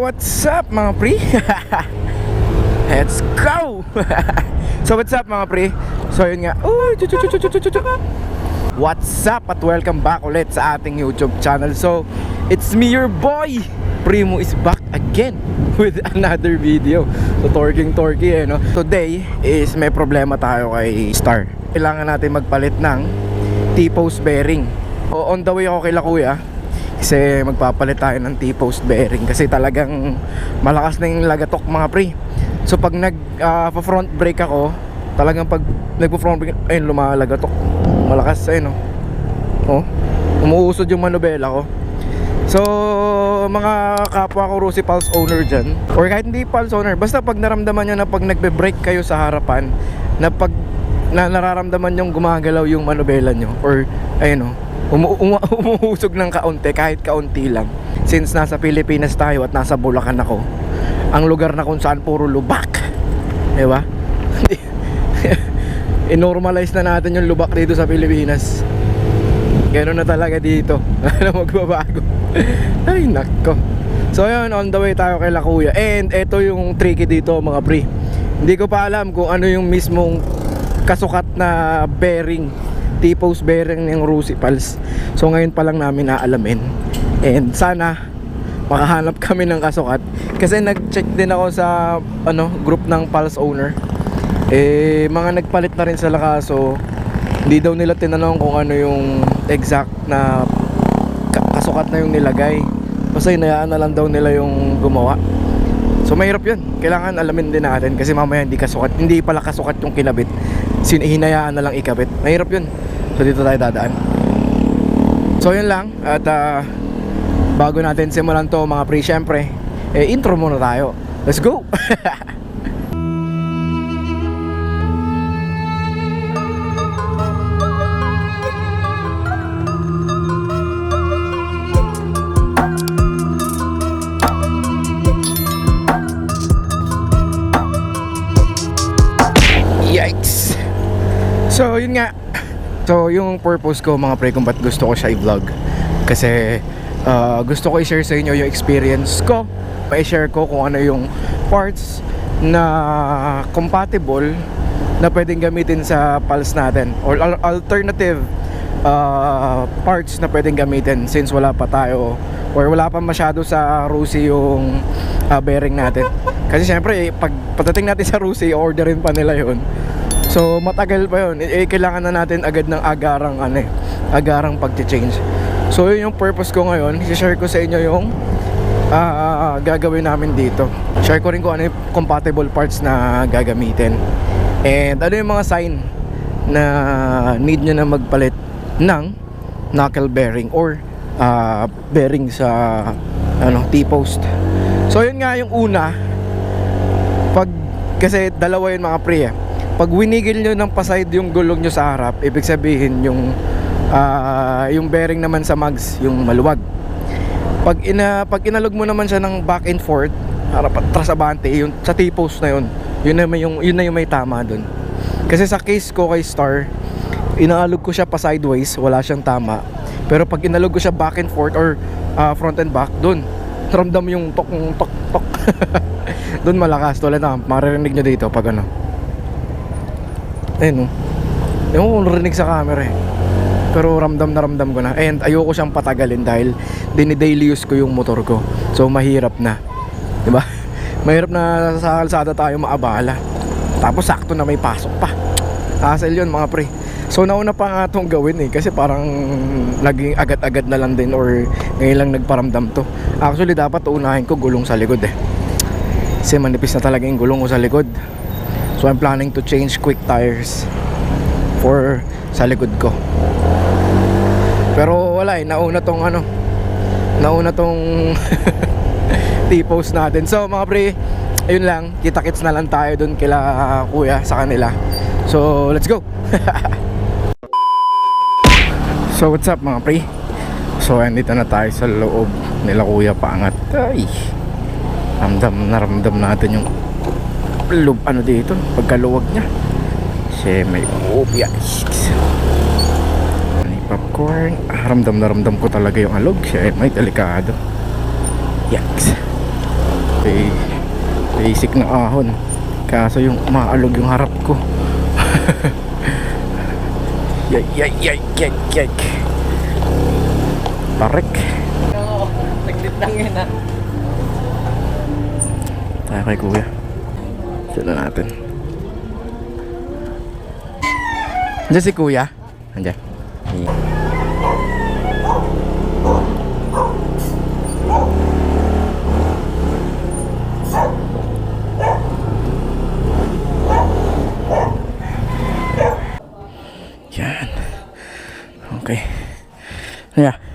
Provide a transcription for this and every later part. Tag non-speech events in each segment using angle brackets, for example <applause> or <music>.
What's up mga pre? <laughs> Let's go! <laughs> so what's up mga pre? So yun nga. Uy, chu- chu- chu- chu- What's up at welcome back ulit sa ating YouTube channel. So it's me your boy Primo is back again <laughs> with another video. So torking torky eh no? Today is may problema tayo kay Star. Kailangan natin magpalit ng T-post bearing. O, On the way ako kay Kuya kasi magpapalit tayo ng T-post bearing kasi talagang malakas na yung lagatok mga pre. So pag nag ah, front brake ako talagang pag nagpo front brake ayun lumalagatok. Malakas ayun no oh umuusod yung manubela ko. So mga kapwa ko Rusi Pulse owner dyan or kahit hindi Pulse owner basta pag naramdaman nyo na pag nagbe-brake kayo sa harapan na pag na nararamdaman yung gumagalaw yung manubela nyo or ayun no umu- umu- <laughs> umuusog ng kaunti kahit kaunti lang. Since nasa Pilipinas tayo at nasa Bulacan ako ang lugar na kung saan puro lubak. Di ba? <laughs> Inormalize na natin yung lubak dito sa Pilipinas. Ganun na talaga dito. <laughs> Ano magbabago. Ay nako. So yun on the way tayo kay La Kuya And ito yung tricky dito mga pre. Hindi ko pa alam kung ano yung mismong Kasukat na bearing T-post bearing ng Rusi Pals. So ngayon pa lang namin naalamin And sana makahanap <laughs> kami ng kasukat. Kasi nag-check din ako sa ano group ng Pulse owner. Eh mga nagpalit na rin sila kaso hindi daw nila tinanong kung ano yung exact na ka- kasukat na yung nilagay. Basta hinayaan na lang daw nila yung gumawa. So mahirap yun. Kailangan alamin din natin kasi mamaya hindi kasukat hindi pala kasukat yung kinabit. Sin hinayaan na lang ikabit. Mahirap yun so dito tayo dadaan so yun lang at ah, bago natin simulan to mga pre syempre eh, intro muna tayo let's go! <laughs> So, yun nga. So, yung purpose ko mga pre kung ba't gusto ko siya i-vlog. Kasi uh, gusto ko i-share sa inyo yung experience ko. Ma-share ko kung ano yung parts na compatible na pwedeng gamitin sa pulse natin or al- alternative uh, parts na pwedeng gamitin since wala pa tayo or wala pa masyado sa Rusi yung uh, bearing natin kasi syempre eh, pag pagdating natin sa Rusi orderin pa nila yun so matagal pa yun eh, kailangan na natin agad ng agarang ano eh, agarang pag-change so yun yung purpose ko ngayon i-share ko sa inyo yung ah, gagawin namin dito. Share ko rin kung ano yung compatible parts na gagamitin. And ano yung mga sign na need nyo na magpalit ng knuckle bearing or ah, bearing sa ano T-post. So yun nga yung una pag kasi dalawa yun mga pre eh. Pag winigil nyo ng paside yung gulong nyo sa harap, ibig sabihin yung ah, yung bearing naman sa mags, yung maluwag. Pag ina pag inalog mo naman siya ng back and forth harap at trasabante yung sa T-post na yun yun na may yung yun na yung may tama doon kasi sa case ko kay Star inaalog ko siya pa sideways wala siyang tama. Pero pag inalog ko siya back and forth or ah, front and back doon ramdam yung tok tok tok. <laughs> Doon malakas tulad na maririnig nyo dito pag ano ayun oh. Yung rinig sa camera eh. Pero ramdam na ramdam ko na. And ayoko siyang patagalin dahil dinidaily use ko yung motor ko. So mahirap na. Ba? <laughs> Mahirap na sa kalsada tayo maabala. Tapos sakto na may pasok pa. Hassle yun mga pre. So nauna pa nga itong gawin eh. Kasi parang naging agad-agad na lang din or ngayon lang nagparamdam to. Actually dapat unahin ko gulong sa likod eh. Kasi manipis na talaga yung gulong ko sa likod so I'm planning to change quick tires for sa likod ko. Pero wala eh, nauna tong ano Nauna tong <laughs> T-post natin. So mga pre, ayun lang Kita-kits na lang tayo dun kila ah, kuya sa kanila. So let's go! <laughs> So what's up mga pre? So andito na tayo sa loob nila kuya paangat Ay! Ramdam na ramdam natin yung loob ano dito Pagkaluwag niya Kasi may upya may popcorn ah, ramdam na ramdam ko talaga yung alog siya may delikado yaks Ba- basic na ahon. Kaso yung maalog yung harap ko. <laughs> yay, yay, yay, yay, yay. Parek. Naglit lang yun ah. Tayo kay kuya. Sila natin. Andiyan si kuya. Andiyan. Yan. Okay. Yeah.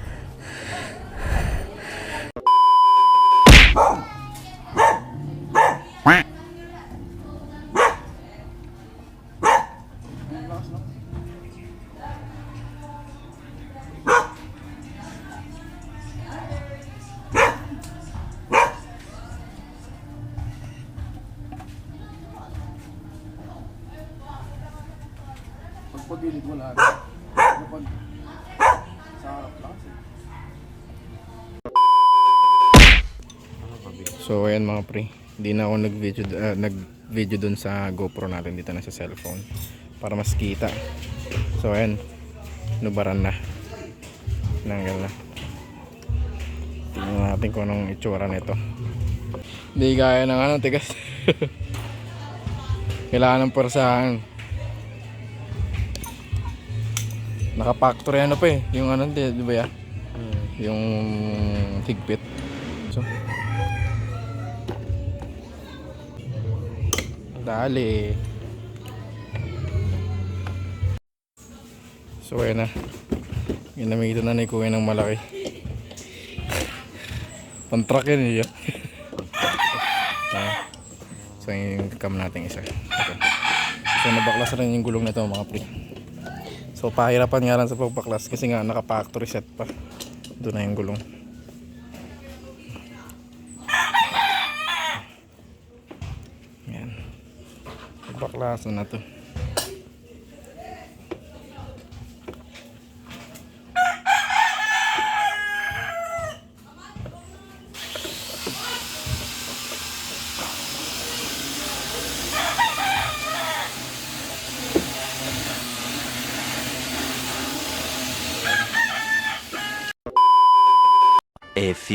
Pagpagilid wala na. Kapag sa harap lang kasi. So ayan mga pre, hindi na ako nag-video ah, nag-video dun sa GoPro natin dito na sa cellphone para mas kita. So ayan, nubaran na. Nanggal na. Tingnan natin kung anong itsura nito. Hindi gaya ng ano, tigas. <laughs> Kailangan ng persahan. Naka-factory ano pa eh, yung ano, di, di ba ya? Yung higpit. So, Dali. So ayan na. Ginamitan na ni Kuya ng malaki. Pantrak yan eh. Ah. <laughs> so yung cam natin isa. Okay. So nabaklas rin yung gulong nito mga pre. So pahirapan nga lang sa pagbaklas kasi nga naka factory set pa. Doon na yung gulong. Yan. Baklasan na to.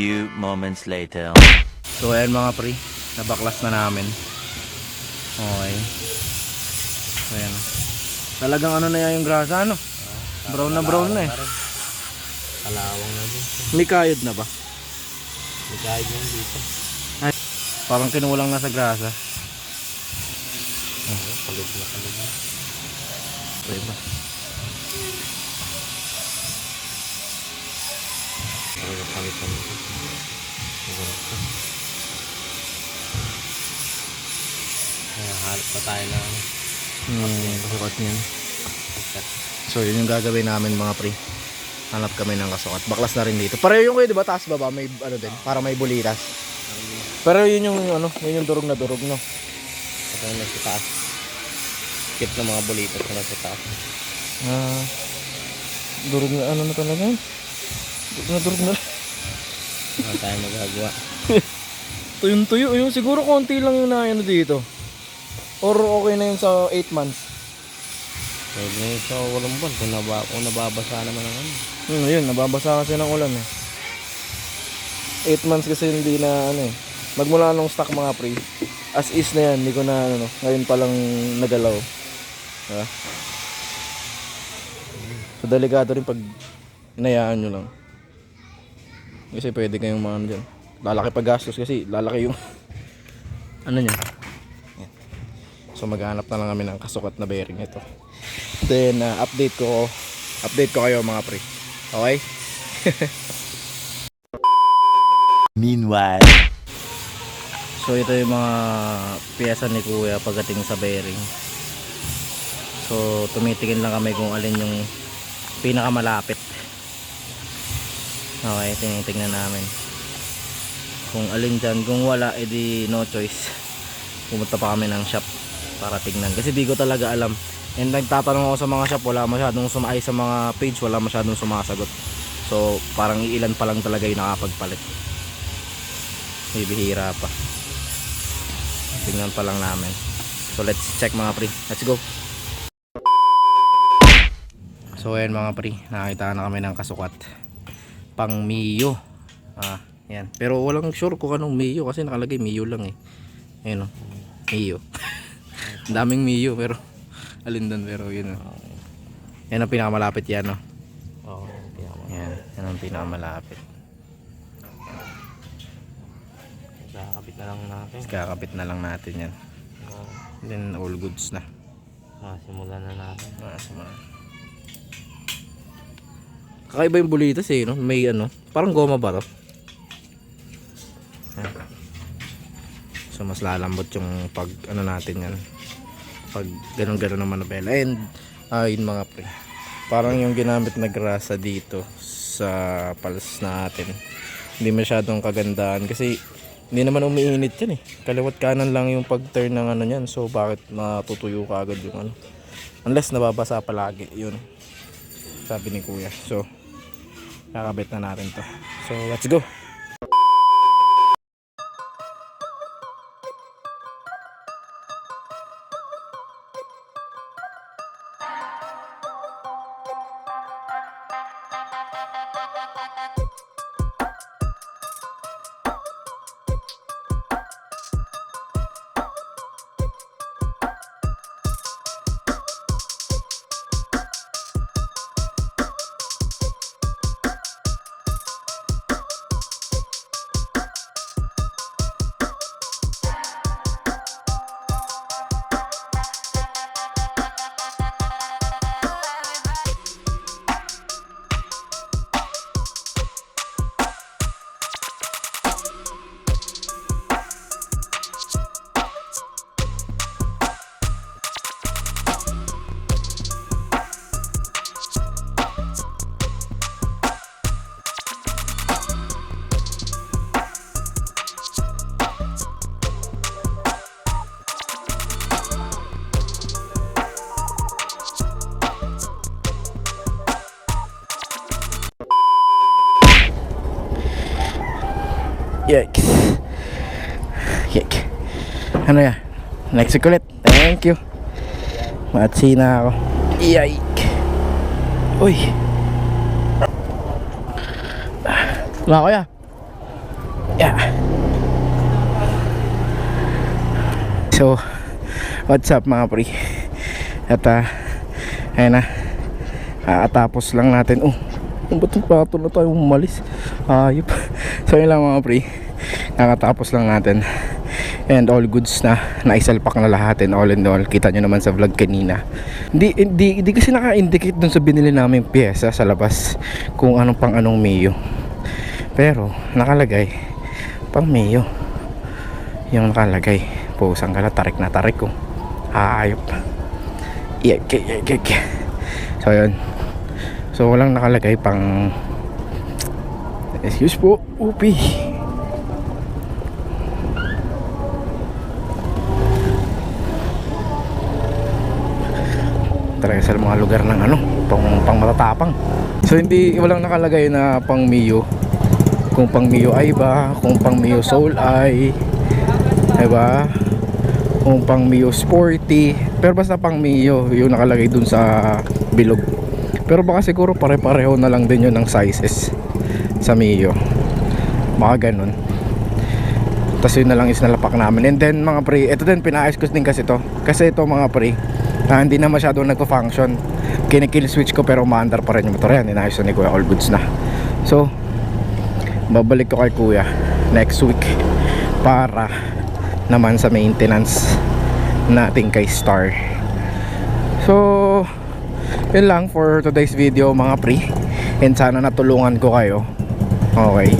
Few moments later. So ayan mga pre, nabaklas na namin. Okay. So ayan. Talagang ano na yan yung grasa ano? Brown na brown na eh. Kalawang na din. May kayod na ba? May kahit yun dito. Parang kinulang na sa grasa. Kalog na kalog na. So iba. Parang palitan ito. Ganito. Halap pa tayo ng Hmm, kasukat niyan. So yun yung gagawin namin mga pre. Hanap kami ng kasukat. Baklas na rin dito. Pareho yung kayo, di ba? Taas baba, may ano din. Para may bulitas. Pero yun yung ano, yun yung durog na durog, no? Ito yung nasa taas. Kit ng mga bulitas na nasa taas. Ah, durog na ano na talaga yun. Durog na durog na. Wala tayong magagawa. <laughs> Tuyong tuyo yun. Siguro konti lang yung na ano dito. Or okay na yun sa 8 months. Pwede na yun sa walang buwan. Kung, naba, kung nababasa naman ang ano. Hmm, yun, nababasa kasi ng ulan eh. 8 months kasi hindi na ano eh. Magmula nung stock mga pre. As is na yan, hindi ko na ano, ngayon pa lang nagalaw. Diba? So delikado rin pag inayaan nyo lang. Kasi pwede kayong mga ano dyan. Lalaki pa gastos kasi lalaki yung <laughs> ano niya. So maghanap na lang kami ng kasukat na bearing ito. Then uh, update ko update ko kayo mga pre. Okay? <laughs> Meanwhile. So ito yung mga piyesa ni Kuya pagdating sa bearing. So tumitingin lang kami kung alin yung pinakamalapit. Okay, tinitingnan namin. Kung alin dyan, kung wala, edi no choice. Pumunta pa kami ng shop para tingnan. Kasi di ko talaga alam. And nagtatanong ako sa mga shop, wala masyadong sumay sa mga page, wala masyadong sumasagot. So parang iilan pa lang talaga yung nakapagpalit. May bihira pa. tingnan pa lang namin so let's check mga pre let's go so ayan mga pre nakita na kami ng kasukat pang Mio ah yan pero walang sure kung anong Mio kasi nakalagay Mio lang eh ayun o Mio daming Mio pero <laughs> alin doon pero yun oh. yan ang pinakamalapit yan no Oo. yan yan ang pinakamalapit Kakapit na lang natin. kakapit na lang natin yan then all goods na Masimulan na natin. Masama. Kakaiba yung bulitas eh, no? May ano, parang goma ba to? So mas lalambot yung pag ano natin yan. Pag ganun ganun naman na pela. And ayun mga pre. Parang yung ginamit na grasa dito sa pals natin. Hindi masyadong kagandaan kasi hindi naman umiinit yan eh. Kaliwat kanan lang yung pag-turn ng ano yan. So bakit natutuyo ka agad yung ano. Unless nababasa palagi yun. Sabi ni kuya. So kakabit na natin to. So let's go. Yik. Ano yan? Next week ulit. Thank you. Matsi na ako. Yike. Uy. Wala ko ya. Yeah. So, what's up mga pre? At ah, ayun na. Kakatapos lang natin. Oh, ba't pato na tayo umalis? Ayop. <laughs> So yun lang mga pre. Kakatapos lang natin. And all goods na. Naisalpak na lahat and all in all. Kita nyo naman sa vlog kanina. Hindi, hindi, hindi kasi naka-indicate dun sa binili namin pyesa sa labas. Kung anong pang anong Mio. Pero nakalagay pang Mio. Yung nakalagay. Pusang kala tarik na tarik ko. Ayop. Iyek, iyek, iyek. So yun. So walang nakalagay pang Excuse po, upi. Sa mga lugar ng ano, pang, pang matatapang. So hindi walang nakalagay na pang Mio. Kung pang Mio ay ba, kung pang Mio Soul ay, 'di ba? Kung pang Mio Sporty, pero basta pang Mio yung nakalagay dun sa bilog. Pero baka siguro pare-pareho na lang din yun ng sizes sa Mio baka ganun tapos yun na lang is nalapak namin and then mga pre ito din pinaayos ko din kasi to kasi ito mga pre ah, hindi na masyadong nagpo-function kinikill switch ko pero umaandar pa rin yung motor. Yan inayos na ni kuya. All goods na. So babalik ko kay kuya next week para naman sa maintenance natin kay Star. So yun lang for today's video mga pre. And sana natulungan ko kayo. Okay.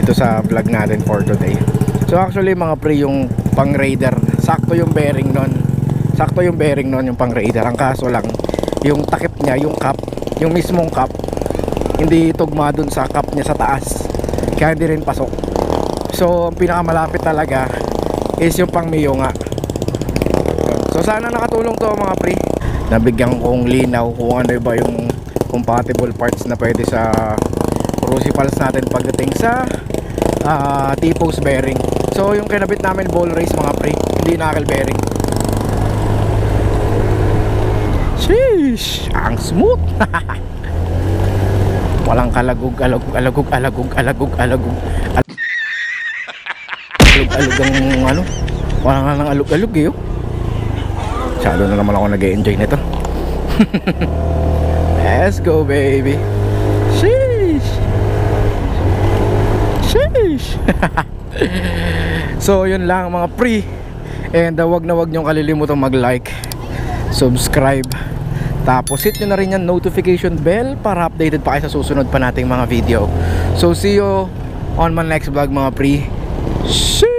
Ito sa vlog natin for today. So actually mga pre yung pang raider, sakto yung bearing nun. Sakto yung bearing nun yung pang raider. Ang kaso lang, yung takip niya, yung cap, yung mismong cap, hindi tugma dun sa cap niya sa taas. Kaya hindi rin pasok. So ang pinakamalapit talaga is yung pang Mio nga. So sana nakatulong to mga pre. Nabigyan kong linaw kung ano ba yung compatible parts na pwede sa crucifers natin pagdating sa uh, T-post bearing So yung kinabit namin ball race mga pre, hindi knuckle bearing. Sheesh! Ang smooth! <laughs> Walang kalagug, alagug, alagug, alagug, alagug, alagug. Alug-alug ang ano. Wala nga ng alug-alug eh. oh. Masyado na naman ako nag-enjoy nito. <laughs> Let's go baby. Sheesh! Sheesh! <laughs> so yun lang mga pre. And uh, wag na wag niyong kalilimutan mag-like, subscribe, tapos hit nyo na rin yung notification bell para updated pa kayo sa susunod pa nating mga video. So see you on my next vlog mga pre. Sheesh!